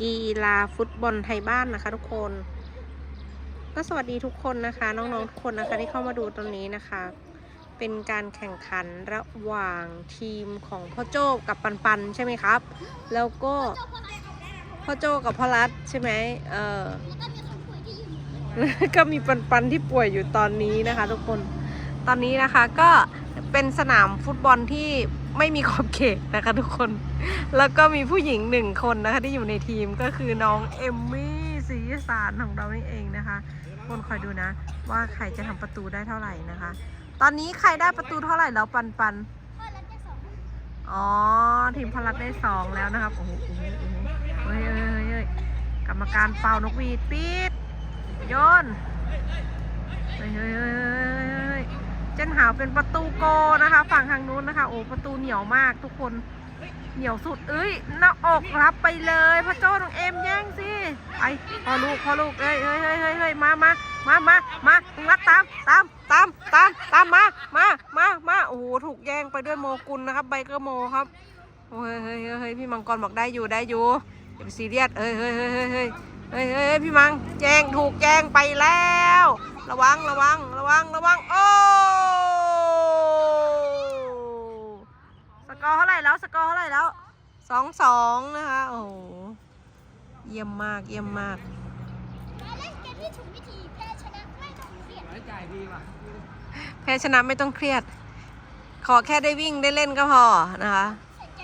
กีฬาฟุตบอลไทยบ้านนะคะทุกคน ก็สวัสดีทุกคนนะคะ น้องๆทุกคนนะคะที่เข้ามาดูตรงนี้นะคะ เป็นการแข่งขันระหว่างทีมของพ่อโจ้กับปันปันใช่ไหมครับ แล้วก็พ่อโจ้กับพ่อรัฐใช่ไหมเออก็มีปันปันที่ป่วยอยู่ตอนนี้นะคะ ทุกคน ตอนนี้นะคะก็ เป็นสนามฟุตบอลที่ไม่มีขอบเขตนะคะทุกคน แล้วก็มีผู้หญิงหนึ่งคนนะคะที่อยู่ในทีมก็คือน้องเอมมี่สีสารของเรานี่เองนะคะคนคอยดูนะ ว่าใครจะทำประตูได้เท่าไหร่นะคะ ตอนนี้ใครได้ประตูเท่าไหร่แล้วปันปันอ๋อทีมพลัดได้สองแล้วนะครับโอ้โหโอ้โหโอ้โหเฮ้ยเฮ้ยเฮ้ยเฮ้ยกรรมการเป่านกหวีดปี๊ดโยนเฮ้ยเฮ้ยเฮ้ย เจนหาวเป็นประตูโกนะคะ ฝั่งทางนู้นนะคะ โอ้ประตูเหนียวมากทุกคนเหนียวสุดเอ้ยหน้าอกรับไปเลยพระโจ้น้องเอ็มแย่งสิไปพอลูกพอลูกเอ้ยเฮ้ยเฮ้ยเฮ้ยเฮ้ยมามามามามางัดตามตามตามตามตามมามามามาโอ้โหถูกแย่งไปด้วยโมกุลนะครับไบเกอร์โมครับโอ้ยเฮ้ยเฮ้ยเฮ้ยพี่มังกรบอกได้อยู่ได้อยู่อย่าไปซีเรียสเฮ้ยเฮ้ยเฮ้ยเฮ้ยเฮ้ยเฮ้ยเฮ้ยพี่มังแย่งถูกแย่งไปแล้ว ระวังระวังระวังระวังโอ้ สกอร์เท่าไหร่แล้ว สกอร์เท่าไหร่แล้วสองสองนะคะ โอ้โห เยี่ยมมาก เยี่ยมมากเล่นเกมที่ถูกวิธีแพ้ชนะไม่ต้องเครียดแพ้ชนะไม่ต้องเครียด ขอแค่ได้วิ่งได้เล่นก็พอนะคะใส่ใจ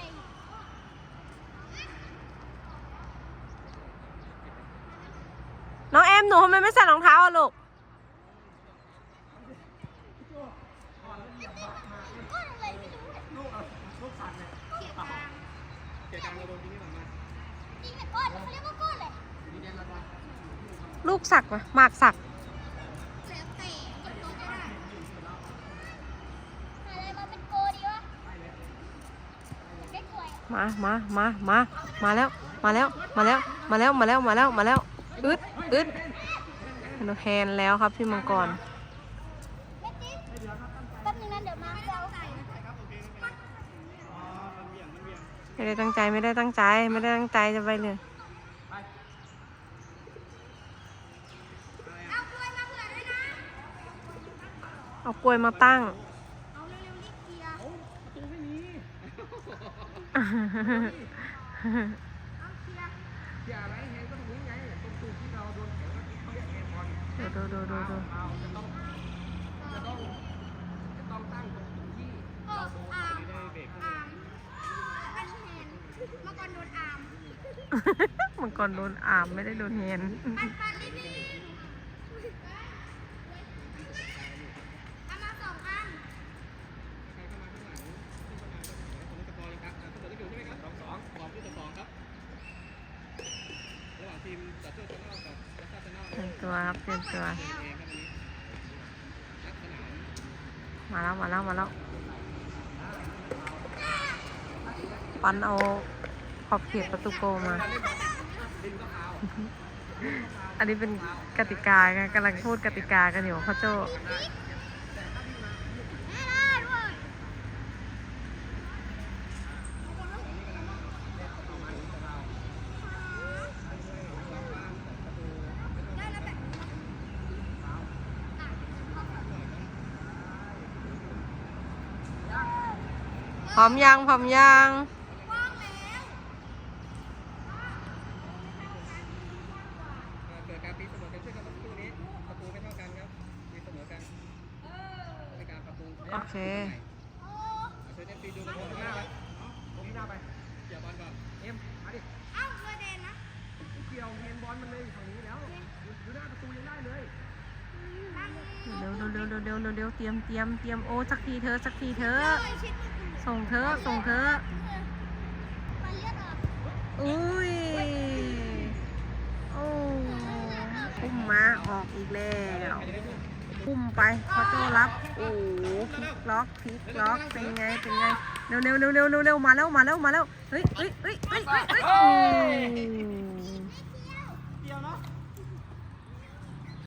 น้องเอ็มหนูทำไมไม่ใส่รองเท้าอะลูกก้อนอะไรไม่รู้ลูกลูกสั่นเลยเกียร์กลาง เกียร์กลางเราโดนที่นี่หลังมาจริงแต่ก้อนเขาเรียกว่าก้อนเลยลูกสักไหมหมากสักแล้วแต่กดโกก็ได้อะไรมาเป็นโกดีวะได้กล้วยมามามามามาแล้ว มาแล้ว มาแล้ว มาแล้ว มาแล้ว มาแล้ว มาแล้ว อึดอึดนแฮนแล้วครับพี่มังกร ไม่ติดแป๊บนึงนะเดี๋ยวมาเอา ไม่ได้ตั้งใจไม่ได้ตั้งใจ ไม่ได้ตั้งใจจะไปเลยเอากล้วยมาตั้งเอาเร็วๆรีบเคลียร์เอาเคลียร์ดูดูดูดูดู โอ้อาร์มอาร์มอันเห็นเมื่อก่อนโดนอาร์ม มังกรโดนอามไม่ได้โดนแฮนปันปันรีบวิ่งเอามาสองอันตรียมตัวครับเตรียมตัว มาแล้วมาแล้วมาแล้ว ปันเอา อบเขตประตูโกมา อันนี้เป็นกติกาไงกำลังพูดกติกากันอยู่พ่อโจ้พร้อมยังพร้อมยังแล้ว เกิดการตีเสมอกันช่วยกันประตูนี้ประตูไม่เท่ากันครับตีเสมอกันในการปรับปรุง โอเคโอ้เชิญเอ็มซีดูกันหน้าไปตรงนี้หน้าไปเกี่ยวบอลก่อนเอ็มมาดิเอ้าเรือแดนนะเกี่ยวเฮนบอลมันเลยฝั่งนี้แล้วดูหน้าประตูยังได้เลยตั้งเร็วเร็วเร็วเร็วเร็วเร็วเร็วเตรียมเตรียมเตรียมโอ้สักทีเธอะสักทีเธอะเลยชิดส่งเธอะส่งเธอะมาเลือดออกอุ้ยโอ้พุ่มมาออกอีกแล้ว พุ่มไปพอโจรับ โอ้โหพลิกล็อกพลิกล็อก เป็นไง เป็นไง เร็วเร็วเร็วเร็วเร็วเร็วมาแล้ว มาแล้ว มาแล้ว เฮ้ยเฮ้ยเฮ้ยเฮ้ยเฮ้ยเฮ้ยโอ้